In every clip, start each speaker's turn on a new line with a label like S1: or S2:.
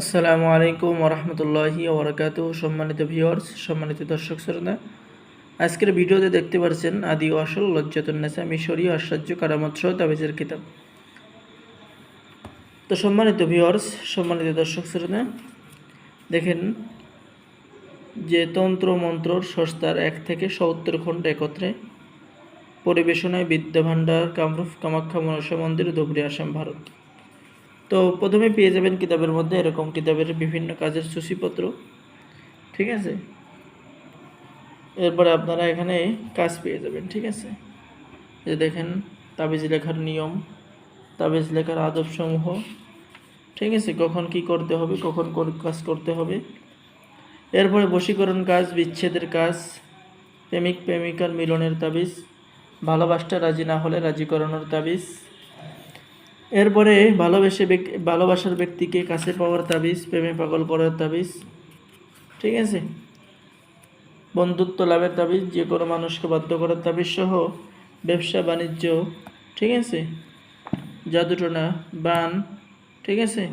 S1: আসসালামু আলাইকুম ওরহমতুল্লাহি ওবরাকাতু সম্মানিত ভিউয়ার্স, সম্মানিত দর্শক শ্রোতা। আজকের ভিডিওতে দেখতে পাচ্ছেন আদি আসল লজ্জাতুন্নেসা মিশরীয় আশ্চর্য কারামত সহ তাবিজের কিতাব। তো সম্মানিত ভিউয়ার্স, সম্মানিত দর্শক শ্রোতা, দেখেন যে তন্ত্র মন্ত্রর সস্তার এক থেকে সত্তর খণ্ড একত্রে পরিবেশনায় বিদ্যাভাণ্ডার কামরূপ, কামাখ্যা মনসা মন্দির, ধুবড়ি, আসাম, ভারত। তো প্রথমে পেয়ে যাবেন কিতাবের মধ্যে এরকম কিতাবের বিভিন্ন কাজের সূচিপত্র, ঠিক আছে? এরপরে আপনারা এখানে কাজ পেয়ে যাবেন, ঠিক আছে? যে দেখেন, তাবিজ লেখার নিয়ম, তাবিজ লেখার আদবসমূহ, ঠিক আছে? কখন কি করতে হবে, কখন কোন কাজ করতে হবে। এরপরে বশীকরণ কাজ, বিচ্ছেদের কাজ প্রেমিক প্রেমিকার মিলনের তাবিজ ভালোবাসটা রাজি না হলে রাজি করানোর তাবিজ এরপরে ভালোবেসে ভালোবাসার ব্যক্তিকে কাছে পাওয়ার তাবিজ, প্রেমে পাগল করার তাবিজ, ঠিক আছে? বন্ধুত্ব লাভের তাবিজ, যে কোনো মানুষকে বাধ্য করার তাবিজ সহ ব্যবসা, বাণিজ্য, ঠিক আছে? জাদুটনা বান, ঠিক আছে?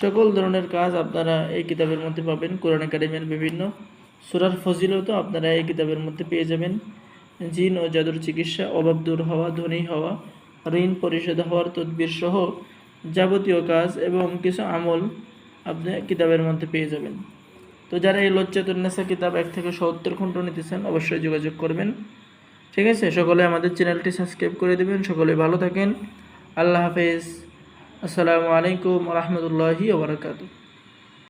S1: সকল ধরনের কাজ আপনারা এই কিতাবের মধ্যে পাবেন। কোরআন একাডেমির বিভিন্ন সুরার ফজিলতও আপনারা এই কিতাবের মধ্যে পেয়ে যাবেন। জিন ও জাদুর চিকিৎসা, অভাব দূর হওয়া, ধনী হওয়া ঋণ পরিশোধ হওয়ার তদবির সহ যাবতীয় কাজ এবং কিছু আমল আপনি কিতাবের মধ্যে পেয়ে যাবেন। তো যারা এই লজ্জাতুন্নেসা কিতাব এক থেকে সত্তর খণ্ড নিতেছেন, অবশ্যই যোগাযোগ করবেন। ঠিক আছে? সকলে আমাদের চ্যানেলটি সাবস্ক্রাইব করে দেবেন। সকলে ভালো থাকেন। আল্লাহ হাফেজ। আসসালামু আলাইকুম রহমতুল্লাহি ওবরাকাতু